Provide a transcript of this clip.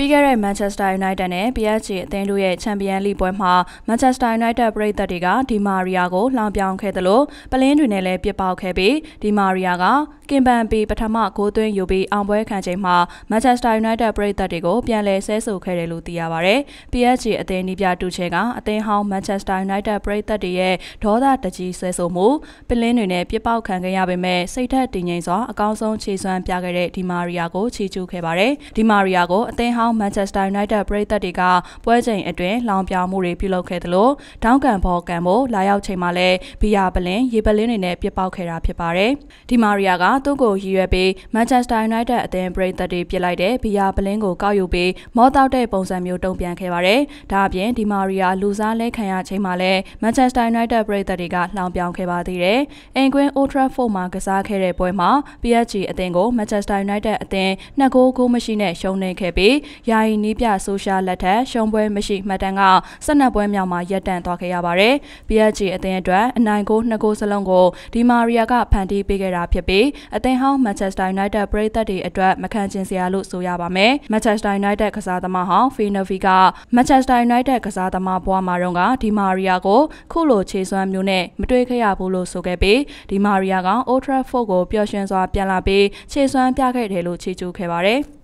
ပြီးခဲ့တဲ့ Manchester United နဲ့ PSG အသင်းတို့ရဲ့ချန်ပီယံလိပွဲမှာ Manchester United ပရိသတ်တွေကဒီမာရီယာကိုလောင်ပြောင်ခဲ့သလိုပလင်းတွေနဲ့လည်းပြစ်ပေါက်ခဲ့ပြီးဒီမာရီယာက ကင်ပန်ပီပထမဂိုးသွင်းယူပြီးအောင်ပွဲခံချိန်မှာ Manchester United ပရိသတ်တွေကိုပြန်လည်ဆဲဆိုခဲ့တယ်လို့သိရပါဗျ။ PSG အသင်းနီးပြတူချေကအသင်းဟောင်း Manchester United ပရိသတ်တွေရဲ့ဒေါသတကြီးဆဲဆိုမှုပလင်းတွေနဲ့ပြစ်ပေါက်ခံခဲ့ရပေမဲ့စိတ်ထက်တည်ငြိမ်စွာအကောင်းဆုံးခြေစွမ်းပြခဲ့တဲ့ဒီမာရီယာကိုချီးကျူးခဲ့ပါတယ်။ဒီမာရီယာကိုအသင်းဟောင်း Manchester United ပရိသတ်တွေကပွဲချိန်အတွင်းလောင်ပြောင်မှုတွေပြုလုပ်ခဲ့သလိုတောင်းကန်ဘော်ကန်ဖို့လာရောက်ချိန်မှာလည်းဘီယာပလင်ရေပလင်းတွေနဲ့ပြစ်ပေါက်ခဲ့တာဖြစ်ပါတယ်။ဒီမာရီယာကသူ့ကိုရည်ရွယ်ပြီး Manchester United အသင်းပရိသတ်တွေပြစ်လိုက်တဲ့ဘီယာပလင်းကိုကောက်ယူပြီးမောတောက်တဲ့ပုံစံမျိုးတုံ့ပြန်ခဲ့ပါတယ်။ဒါအပြင်ဒီမာရီယာလူစားလဲခံရချိန်မှာလည်း Manchester United ပရိသတ်တွေကလောင်ပြောင်ခဲ့ပါသေးတယ်။အင်ကွင်း Old Trafford မှာကစားခဲ့တဲ့ပွဲမှာ PSG အသင်းကို Manchester United အသင်းနှစ်ဂိုးဂိုးမရှိနဲ့ရှုံးနိမ့်ခဲ့ပြီးယာယီနီးပြဆိုရှာလက်ထက်ရှုံးပွဲမရှိမှတ်တမ်းက12ပွဲမြောက်မှာရပ်တန့်သွားခဲ့ရပါတယ်။ PSG အသင်းအတွက်အနိုင်ကို2ဂိုးစလုံးကိုဒီမာရီယာကဖန်တီးပေးခဲ့တာဖြစ်ပြီးအသင်းဟောင်း Manchester United ပရိသတ်တွေအတွက်မခံချင်စရာလို့ဆိုရပါမယ်။ Manchester United ကစားသမားဟောင်း Finovi က Manchester United ကစားသမားဘွားမှာတော့ကဒီမာရီယာကိုခုလိုခြေစွမ်းမျိုးနဲ့မတွေ့ခဲ့ရဘူးလို့ဆိုခဲ့ပြီးဒီမာရီယာက Old Trafford ကိုပျော်ရွှင်စွာပြန်လာပြီးခြေစွမ်းပြခဲ့တယ်လို့ချီးကျူးခဲ့ပါတယ်။